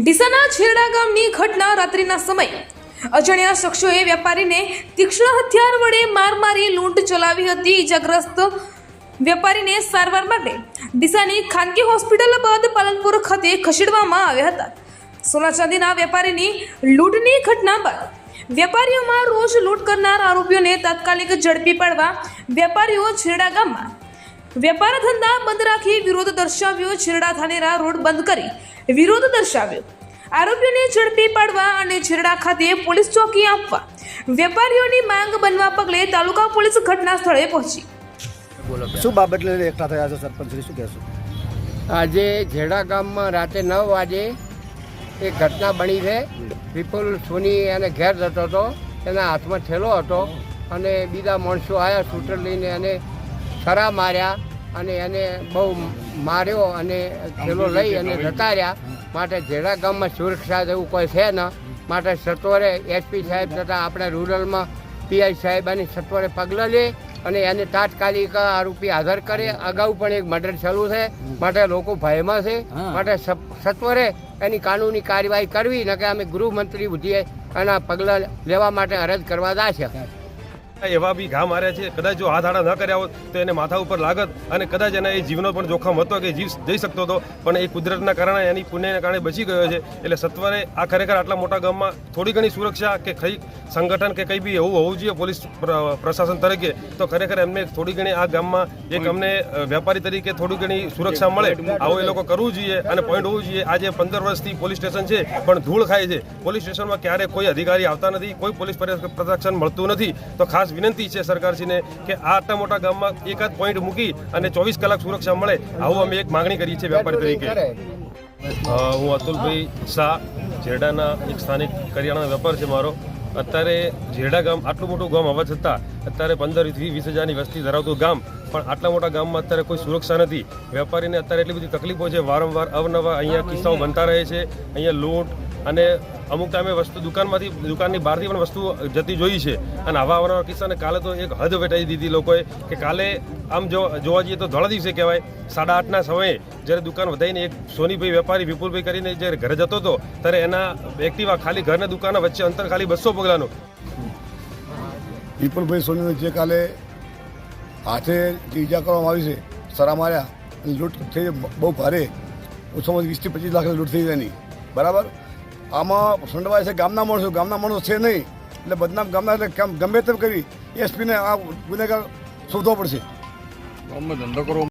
ડીસાના છેરડા ગામની ઘટના રાત્રિના સમયે. અજાણ્યા શખ્સોએ વેપારીને તીક્ષ્ણ હથિયાર વડે માર મારી લૂંટ ચલાવી હતી. ઈજાગ્રસ્ત વેપારીને સારવાર માટે ડીસાની ખાનગી હોસ્પિટલ બાદ પાલનપુર ખાતે ખસેડવામાં આવ્યા હતા. સોના ચાંદીના વેપારીની લૂંટની ઘટના બાદ વેપારીઓમાં રોજ લૂંટ કરનાર આરોપીઓને તાત્કાલિક ઝડપી પાડવા વેપારીઓ છેરડા ગામમાં વેપાર ધંધા બંધ રાખી વિરોધ દર્શાવ્યો છેરડા ધાનેરા રોડ બંધ કરી વિરોધ દર્શાવ્યો. આરોપીઓને ઝડપી પાડવા અને છેરડા ખાતે પોલીસ ચોકી આપવા. વેપારીઓની માંગ બનવા પગલે તાલુકા પોલીસ ઘટના સ્થળે પહોંચી. શું બાબત લઈને એકઠા થયા છે સરપંચ શું કહેશો? આજે ઝેડા ગામમાં રાતે નવ વાગે એક ઘટના બની છે. વિપુલ સોની એને ઘેર જતો હતો. એના હાથમાં થેલો હતો અને બીજા માણસો આવ્યા શૂટર લઈને એને ખરા માર્યા. અને એને બહુ માર્યો અને થેલો લઈ અને જતા રહ્યા માટે જેડા ગામમાં સુરક્ષા જેવું કોઈ છે ન. માટે સત્વરે એસપી સાહેબ તથા આપણે રૂરલમાં પીઆઈ સાહેબ અને સત્વરે પગલાં લે અને એને તાત્કાલિક આરોપી હાજર કરે. અગાઉ પણ એક મર્ડર ચાલુ છે. માટે લોકો ભયમાં છે. માટે સત્વરે એની કાનૂની કાર્યવાહી કરવી ન કે અમે ગૃહમંત્રી બુદ્ધિએ એના પગલાં લેવા માટે અરજ કરવા દા છે એવા બી ઘા માર્યા છે કદાચ જો હાથ આડા ન કર્યા હોત તો એને માથા ઉપર લાગત અને કદાચ એના એ જીવનો પણ જોખમ હતો કે જીવ જઈ શકતો હતો પણ એ કુદરતના કારણે એની પુણ્યના કારણે બચી ગયો છે એટલે સત્વરે આ ખરેખર આટલા મોટા ગામમાં થોડી ઘણી સુરક્ષા કે કઈ સંગઠન કે કંઈ બી એવું હોવું જોઈએ પોલીસ પ્રશાસન તરીકે તો ખરેખર એમને થોડી ઘણી આ ગામમાં એક અમને વેપારી તરીકે થોડી ઘણી સુરક્ષા મળે આવું એ લોકો કરવું જોઈએ અને પોઈન્ટ હોવું જોઈએ આજે પંદર વર્ષથી પોલીસ સ્ટેશન છે પણ ધૂળ ખાય છે પોલીસ સ્ટેશનમાં ક્યારે કોઈ અધિકારી આવતા નથી કોઈ પોલીસ પર- પ્રશાસન મળતું નથી તો ખાસ વિનંતી છે સરકારશ્રીને કે આ આટલા મોટા ગામમાં એકાદ પોઈન્ટ મૂકી અને ચોવીસ કલાક સુરક્ષા મળે. આવું અમે એક માગણી કરીએ છીએ વેપારી તરીકે. હું અતુલભાઈ શાહ જેડાના એક સ્થાનિક કરિયાણાનો વેપાર છે મારો. અત્યારે જેડા ગામ આટલું મોટું ગામ હોવા છતાં અત્યારે પંદર વીસ વીસ હજારની વસ્તી ધરાવતું ગામ પણ આટલા મોટા ગામમાં અત્યારે કોઈ સુરક્ષા નથી. વેપારીને અત્યારે એટલી બધી તકલીફો છે. વારંવાર અવનવા અહીંયા કિસ્સાઓ બનતા રહે છે. અહીંયા લૂંટ અને અમુક ટાઈમે વસ્તુ દુકાનમાંથી, દુકાનની બહારથી પણ વસ્તુ જતી જોઈ છે. અને આવા અવનવા કિસ્સાને કાલે તો એક હદ વેટાઈ દીધી લોકોએ કે કાલે આમ જો, જોવા જઈએ તો ધોળા દિવસે કહેવાય, સાડા આઠના સમયે જ્યારે દુકાન વધાઈને એક સોનીભાઈ વેપારી વિપુલભાઈ કરીને જ્યારે ઘરે જતો હતો, ત્યારે એના એક્ટિવા ખાલી ઘરના દુકાન વચ્ચે અંતર ખાલી બસો પગલાનું. વિપુલભાઈ સોની જે કાલે હાથે જે ઈજા કરવામાં આવી છે, સરા માર્યા લૂંટ થઈ, બહુ ભારે, ઓછામાં વીસથી પચીસ લાખની લૂંટ થઈ જાય બરાબર? આમાં સંડવાય છે, ગામના માણસો ગામના માણસો છે નહીં. એટલે બદનામ ગામના એટલે ગમે તેમ કરી, એસપીને આ ગુનેગાર શોધવો પડશે.